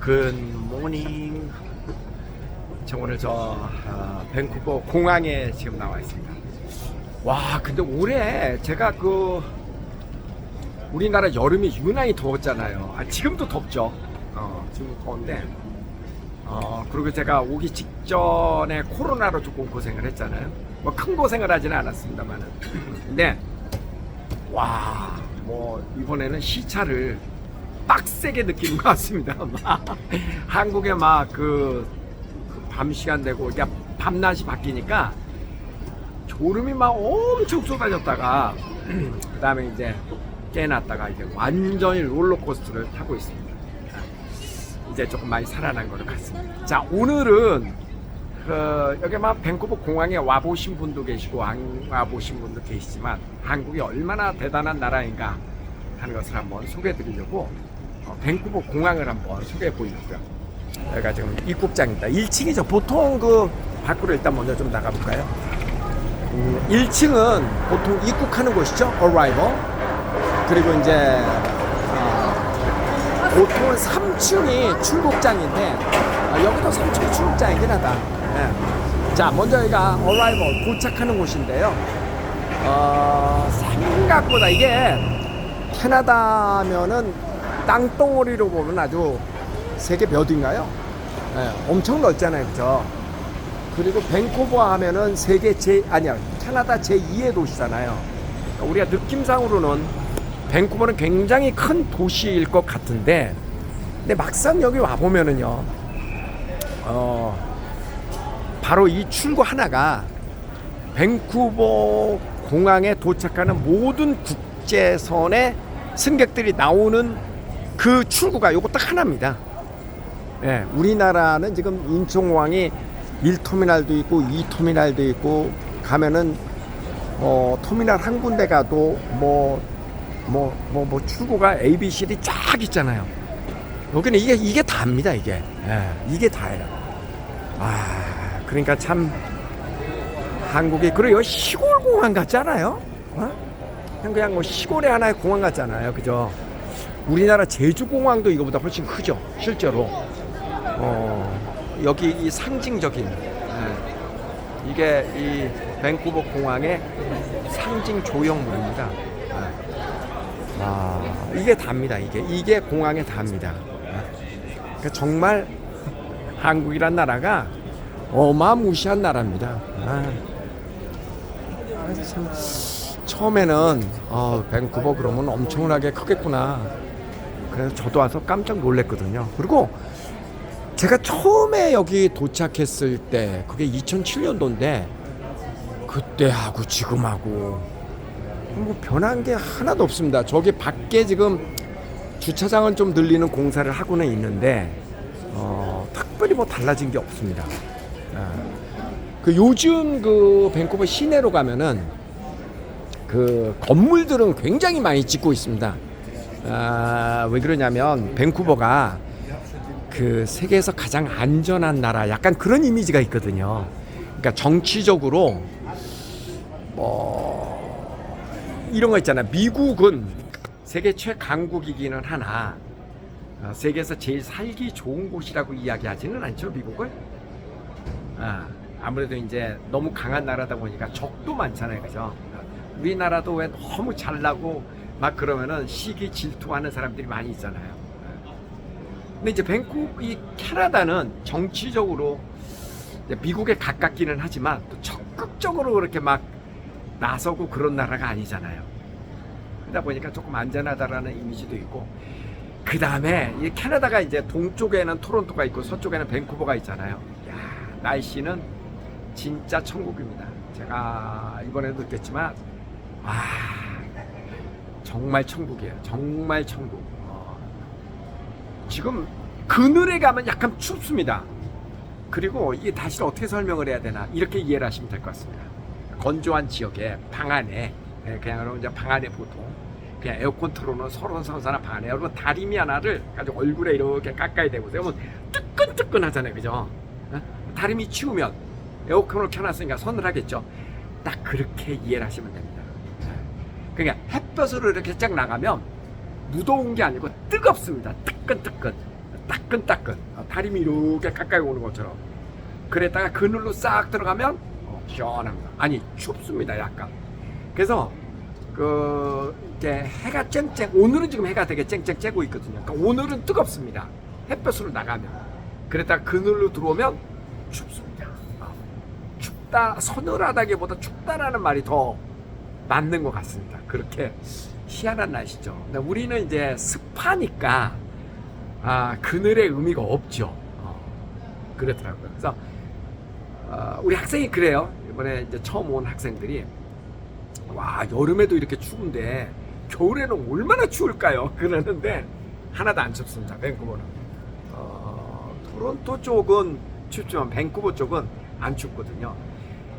굿모닝. 저 오늘 저 어, 밴쿠버 공항에 지금 나와 있습니다. 와, 근데 올해 제가 그 우리나라 여름이 유난히 더웠잖아요. 아, 지금도 덥죠. 어, 지금 더운데. 어, 그리고 제가 오기 직전에 코로나로 조금 고생을 했잖아요. 뭐 큰 고생을 하지는 않았습니다만은. 근데 와, 뭐 이번에는 시차를 빡세게 느끼는 것 같습니다. 막 한국에 막 그 밤 시간 되고 이게 밤낮이 바뀌니까 졸음이 막 엄청 쏟아졌다가 그다음에 이제 깨놨다가 이제 완전히 롤러코스터를 타고 있습니다. 이제 조금 많이 살아난 것 같습니다. 자 오늘은 그 여기 막 밴쿠버 공항에 와 보신 분도 계시고 안 와 보신 분도 계시지만 한국이 얼마나 대단한 나라인가 하는 것을 한번 소개해 드리려고 어, 밴쿠버 공항을 한번 소개해 보려고요. 여기가 지금 입국장입니다. 1층이죠. 보통 그 밖으로 일단 먼저 좀 나가 볼까요? 1층은 보통 입국하는 곳이죠. arrival. 그리고 이제 어, 보통은 3층이 출국장인데 아, 여기도 3층이 출국장이긴 하다. 예. 자, 먼저 여기가 arrival 도착하는 곳인데요. 어, 생각보다 이게 캐나다면은 땅덩어리로 보면 아주 세계 몇인가요? 예, 엄청 넓잖아요, 그죠? 그리고 밴쿠버 하면은 세계 제 아니야 캐나다 제 2의 도시잖아요. 그러니까 우리가 느낌상으로는 밴쿠버는 굉장히 큰 도시일 것 같은데, 근데 막상 여기 와 보면은요, 어 바로 이 출구 하나가 밴쿠버 공항에 도착하는 모든 국제선의 승객들이 나오는 그 출구가 요거 딱 하나입니다. 예, 우리나라는 지금 인천공항이 1터미널도 있고 2터미널도 있고 가면은 어, 터미널 한 군데 가도 뭐 뭐 뭐 뭐 출구가 A, B, C, D 쫙 있잖아요. 여기는 이게 이게 다입니다 이게 예, 이게 다예요. 아 그러니까 참 한국이 그래요 시골 공항 같잖아요. 어? 그냥 뭐 시골의 하나의 공항 같잖아요, 그죠? 우리나라 제주 공항도 이거보다 훨씬 크죠, 실제로. 어, 여기 이 상징적인 예, 이게 이 밴쿠버 공항의 상징 조형물입니다. 예. 아, 이게 답니다. 이게 이게 공항의 답니다. 예. 그러니까 정말 한국이란 나라가 어마무시한 나라입니다. 아, 참 처음에는 어, 밴쿠버 그러면 엄청나게 크겠구나. 그래서 저도 와서 깜짝 놀랐거든요. 그리고 제가 처음에 여기 도착했을 때 그게 2007년도인데 그때하고 지금하고 뭐 변한 게 하나도 없습니다. 저기 밖에 지금 주차장을 좀 늘리는 공사를 하고는 있는데 어, 특별히 뭐 달라진 게 없습니다. 아, 그 요즘 그 밴쿠버 시내로 가면은 그 건물들은 굉장히 많이 짓고 있습니다. 아, 왜 그러냐면 밴쿠버가 그 세계에서 가장 안전한 나라 약간 그런 이미지가 있거든요. 그러니까 정치적으로 뭐 이런 거 있잖아. 미국은 세계 최강국이기는 하나 어, 세계에서 제일 살기 좋은 곳이라고 이야기하지는 않죠. 미국을. 아, 아무래도 이제 너무 강한 나라다 보니까 적도 많잖아요. 그죠? 우리나라도 왜 너무 잘나고 막 그러면은 시기 질투하는 사람들이 많이 있잖아요. 근데 이제 밴쿠 이 캐나다는 정치적으로 미국에 가깝기는 하지만 또 적극적으로 그렇게 막 나서고 그런 나라가 아니잖아요. 그러다 보니까 조금 안전하다라는 이미지도 있고 그 다음에 이 캐나다가 이제 동쪽에는 토론토가 있고 서쪽에는 밴쿠버가 있잖아요. 야 날씨는 진짜 천국입니다. 제가 이번에도 느꼈지만 와 정말 천국이에요. 정말 천국. 어, 지금 그늘에 가면 약간 춥습니다. 그리고 이게 다시 어떻게 설명을 해야 되나 이렇게 이해를 하시면 될 것 같습니다. 건조한 지역에 방 안에 예, 그냥 여러분 이제 방 안에 보통 그냥 에어컨 틀어놓은 선선한 방 안에 여러분 다리미 하나를 가지고 얼굴에 이렇게 가까이 대고 그러면 뜨끈뜨끈 하잖아요, 그죠? 어? 다리미 치우면 에어컨을 켜놨으니까 서늘하겠죠. 딱 그렇게 이해를 하시면 됩니다. 그러니까 햇볕으로 이렇게 쫙 나가면 무더운 게 아니고 뜨겁습니다. 뜨끈뜨끈. 따끈따끈 어, 다리미 이렇게 가까이 오는 것처럼 그랬다가 그늘로 싹 들어가면 어, 시원합니다. 아니 춥습니다 약간. 그래서 그 이제 해가 쨍쨍 오늘은 지금 해가 되게 쨍쨍 쬐고 있거든요. 그러니까 오늘은 뜨겁습니다. 햇볕으로 나가면 그랬다가 그늘로 들어오면 춥습니다. 어, 춥다 서늘하다기보다 춥다라는 말이 더 맞는 것 같습니다. 그렇게 희한한 날씨죠. 우리는 이제 습하니까 아, 그늘의 의미가 없죠. 어, 그렇더라고요. 그래서 어, 우리 학생이 그래요. 이번에 이제 처음 온 학생들이 와 여름에도 이렇게 추운데 겨울에는 얼마나 추울까요? 그러는데 하나도 안 춥습니다. 밴쿠버는. 어, 토론토 쪽은 춥지만 밴쿠버 쪽은 안 춥거든요.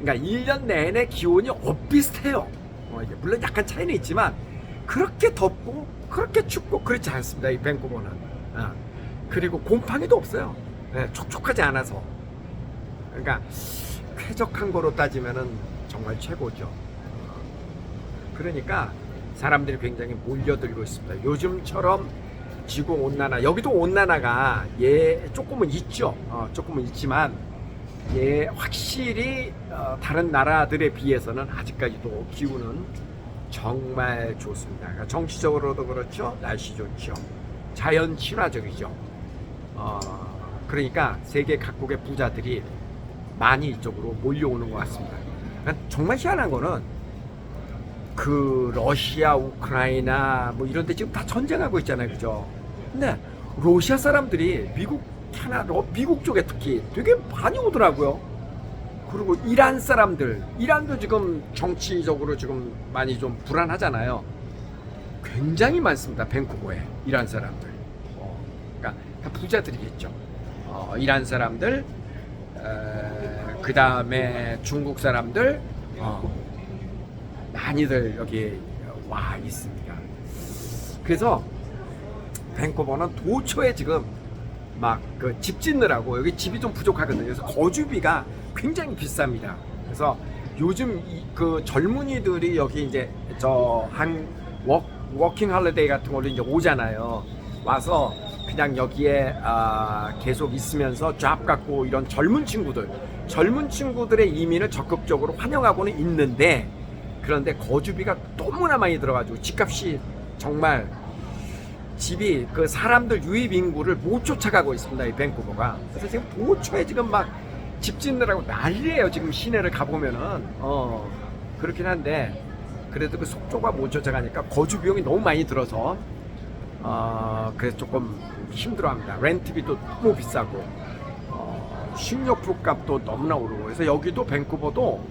그러니까 1년 내내 기온이 엇비슷해요. 어, 물론 약간 차이는 있지만 그렇게 덥고 그렇게 춥고 그렇지 않습니다. 이 밴쿠버는. 어. 그리고 곰팡이도 없어요. 네, 촉촉하지 않아서. 그러니까 쾌적한 거로 따지면은 정말 최고죠. 그러니까 사람들이 굉장히 몰려들고 있습니다. 요즘처럼 지구 온난화 여기도 온난화가 예 조금은 있죠. 어, 조금은 있지만 예 확실히 어, 다른 나라들에 비해서는 아직까지도 기후는 정말 좋습니다. 그러니까 정치적으로도 그렇죠. 날씨 좋죠. 자연 친화적이죠. 어, 그러니까 세계 각국의 부자들이 많이 이쪽으로 몰려오는 것 같습니다. 그러니까 정말 희한한 거는 그 러시아, 우크라이나 뭐 이런 데 지금 다 전쟁하고 있잖아요. 그죠? 근데 러시아 사람들이 미국 캐나다, 미국 쪽에 특히 되게 많이 오더라고요. 그리고 이란 사람들, 이란도 지금 정치적으로 지금 많이 좀 불안하잖아요. 굉장히 많습니다. 밴쿠버에 이란 사람들. 어, 그러니까 다 부자들이겠죠. 어, 이란 사람들, 그 다음에 중국 사람들, 어, 많이들 여기 와 있습니다. 그래서 밴쿠버는 도처에 지금 막 그 집 짓느라고 여기 집이 좀 부족하거든요. 그래서 거주비가 굉장히 비쌉니다. 그래서 요즘 이- 그 젊은이들이 여기 이제 저 한 워킹 할리데이 같은 걸로 이제 오잖아요. 와서 그냥 여기에 아, 계속 있으면서 잡 갖고 이런 젊은 친구들, 젊은 친구들의 이민을 적극적으로 환영하고는 있는데 그런데 거주비가 너무나 많이 들어가지고 집값이 정말 집이 그 사람들 유입 인구를 못 쫓아가고 있습니다. 이 밴쿠버가. 그래서 지금 도초에 지금 막 집 짓느라고 난리예요. 지금 시내를 가보면은 어 그렇긴 한데 그래도 그 속도가 못 쫓아가니까 거주 비용이 너무 많이 들어서 어 그래서 조금 힘들어합니다. 렌트비도 너무 비싸고 어, 식료품 값도 너무나 오르고 그래서 여기도 밴쿠버도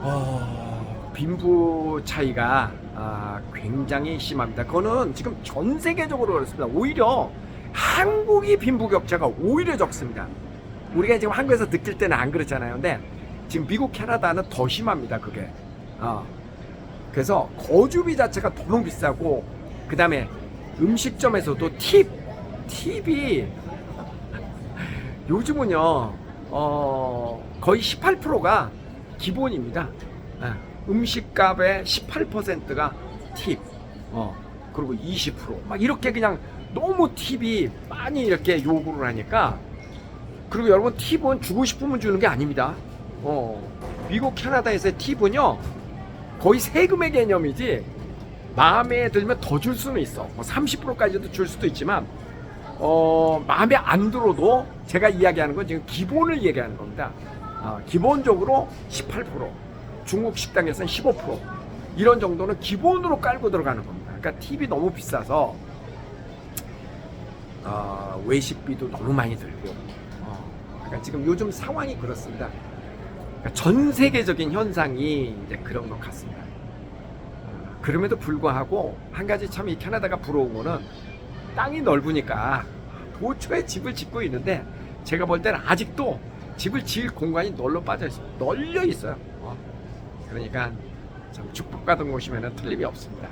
어, 빈부 차이가 아, 굉장히 심합니다. 그거는 지금 전 세계적으로 그렇습니다. 오히려 한국이 빈부 격차가 오히려 적습니다. 우리가 지금 한국에서 느낄 때는 안 그렇잖아요. 근데 지금 미국, 캐나다는 더 심합니다. 그게. 어. 그래서 거주비 자체가 너무 비싸고 그 다음에 음식점에서도 팁, 팁이 요즘은요, 어, 거의 18%가 기본입니다. 예, 음식값의 18%가 팁, 어, 그리고 20%막 이렇게 그냥 너무 팁이 많이 이렇게 요구를 하니까 그리고 여러분 팁은 주고 싶으면 주는 게 아닙니다. 어, 미국 캐나다에서의 팁은요 거의 세금의 개념이지 마음에 들면 더 줄 수는 있어. 뭐 30%까지도 줄 수도 있지만 어, 마음에 안 들어도 제가 이야기하는 건 지금 기본을 얘기하는 겁니다. 어, 기본적으로 18%, 중국 식당에서는 15% 이런 정도는 기본으로 깔고 들어가는 겁니다. 그러니까 팁이 너무 비싸서 어, 외식비도 너무 많이 들고 어, 그러니까 지금 요즘 상황이 그렇습니다. 그러니까 전 세계적인 현상이 이제 그런 것 같습니다. 어, 그럼에도 불구하고 한 가지 참 이 캐나다가 부러운 거는 땅이 넓으니까 도처에 집을 짓고 있는데 제가 볼 때는 아직도 집을 지을 공간이 널려 빠져 있어요. 널려 있어요. 어. 그러니까 참 축복받은 곳이면 틀림이 없습니다.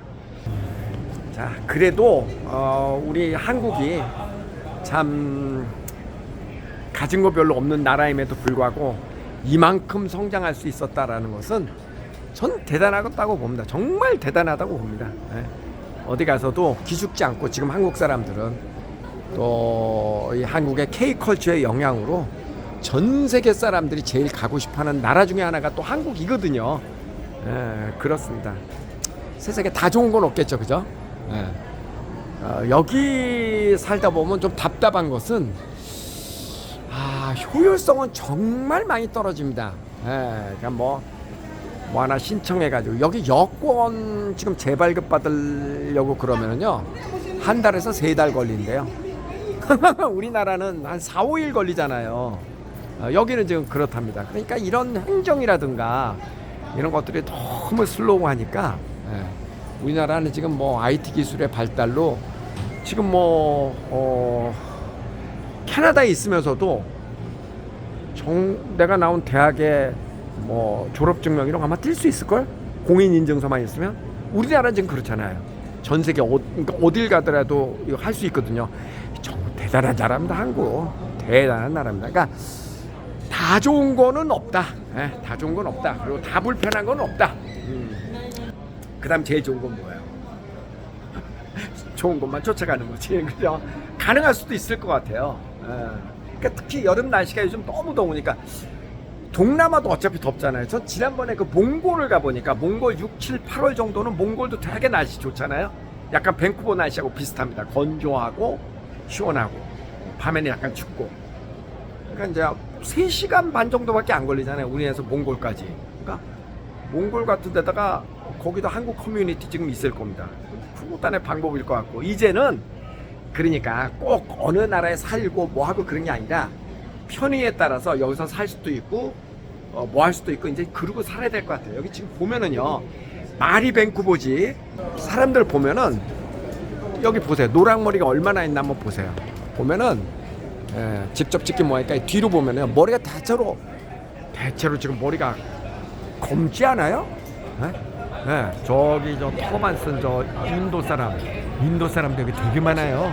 자, 그래도 어, 우리 한국이 참 가진 거 별로 없는 나라임에도 불구하고 이만큼 성장할 수 있었다라는 것은 전 대단하다고 봅니다. 정말 대단하다고 봅니다. 예. 어디 가서도 기죽지 않고 지금 한국 사람들은 또 이 한국의 K 컬처의 영향으로 전 세계 사람들이 제일 가고 싶어하는 나라 중에 하나가 또 한국이거든요. 예, 그렇습니다. 세상에 다 좋은 건 없겠죠, 그죠? 예. 어, 여기 살다 보면 좀 답답한 것은 아 효율성은 정말 많이 떨어집니다. 예, 그러니까 뭐, 뭐 하나 신청해가지고 여기 여권 지금 재발급 받으려고 그러면은요 한 달에서 세 달 걸린대요. 우리나라는 한 4, 5일 걸리잖아요. 어, 여기는 지금 그렇답니다. 그러니까 이런 행정이라든가 이런 것들이 너무 슬로우하니까 예, 우리나라는 지금 뭐 IT 기술의 발달로 지금 뭐 어, 캐나다에 있으면서도 정, 내가 나온 대학의 뭐 졸업 증명 이런 거 아마 뛸 수 있을 걸? 공인 인증서만 있으면 우리나라는 지금 그렇잖아요. 전 세계 어, 그러니까 어딜 가더라도 이거 할 수 있거든요. 정말 대단한 나라입니다, 한국. 대단한 나라입니다. 그러니까 다 좋은 거는 없다. 예, 다 좋은 건 없다. 그리고 다 불편한 건 없다. 음. 그다음 제일 좋은 건 뭐예요? 좋은 것만 쫓아가는 거지. 그죠? 가능할 수도 있을 것 같아요. 예. 그러니까 특히 여름 날씨가 요즘 너무 더우니까 동남아도 어차피 덥잖아요. 저 지난번에 그 몽골을 가보니까 몽골 6, 7, 8월 정도는 몽골도 되게 날씨 좋잖아요. 약간 밴쿠버 날씨하고 비슷합니다. 건조하고 시원하고 밤에는 약간 춥고. 그러니까 이제 3시간 반 정도밖에 안 걸리잖아요. 우리나라에서 몽골까지. 그러니까 몽골 같은 데다가 거기도 한국 커뮤니티 지금 있을 겁니다. 후단의 방법일 것 같고 이제는 그러니까 꼭 어느 나라에 살고 뭐 하고 그런 게 아니라 편의에 따라서 여기서 살 수도 있고 어, 뭐 할 수도 있고 이제 그러고 살아야 될 것 같아요. 여기 지금 보면은요 말이 밴쿠버지 사람들 보면은 여기 보세요 노랑머리가 얼마나 있나 한번 보세요. 보면은 예, 직접 찍긴 뭐하니까 뒤로 보면은 머리가 대체로 대체로 지금 머리가 검지 않아요? 예? 예, 저기 저 터만 쓴 저 인도 사람, 인도 여기 되게 많아요.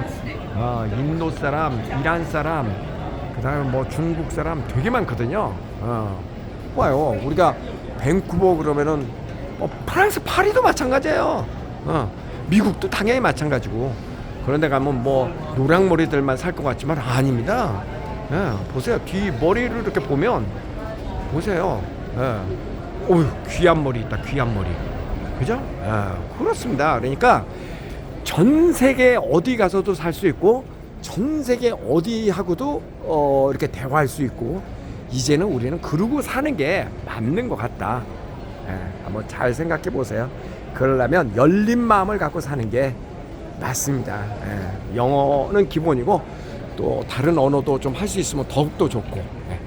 어, 인도 사람, 이란 사람, 그다음에 뭐 중국 사람 되게 많거든요. 어, 봐요. 우리가 밴쿠버 그러면은 뭐 프랑스 파리도 마찬가지예요. 어, 미국도 당연히 마찬가지고. 그런데 가면 뭐 노랑머리들만 살 것 같지만 아닙니다. 예, 보세요. 뒤 머리를 이렇게 보면 보세요. 예. 어휴, 귀한 머리 있다. 귀한 머리. 그죠? 예, 그렇습니다. 그러니까 전 세계 어디 가서도 살 수 있고 전 세계 어디 하고도 어, 이렇게 대화할 수 있고 이제는 우리는 그러고 사는 게 맞는 것 같다. 예, 한번 잘 생각해 보세요. 그러려면 열린 마음을 갖고 사는 게 맞습니다. 예, 영어는 기본이고 또 다른 언어도 좀 할 수 있으면 더욱더 좋고 예,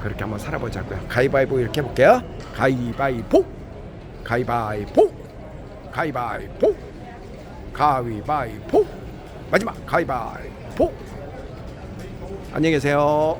그렇게 한번 살아보자고요. 가위바위보 이렇게 해볼게요. 가위바위보, 가위바위보, 가위바위보, 가위바위보. 마지막 가위바위보. 안녕히 계세요.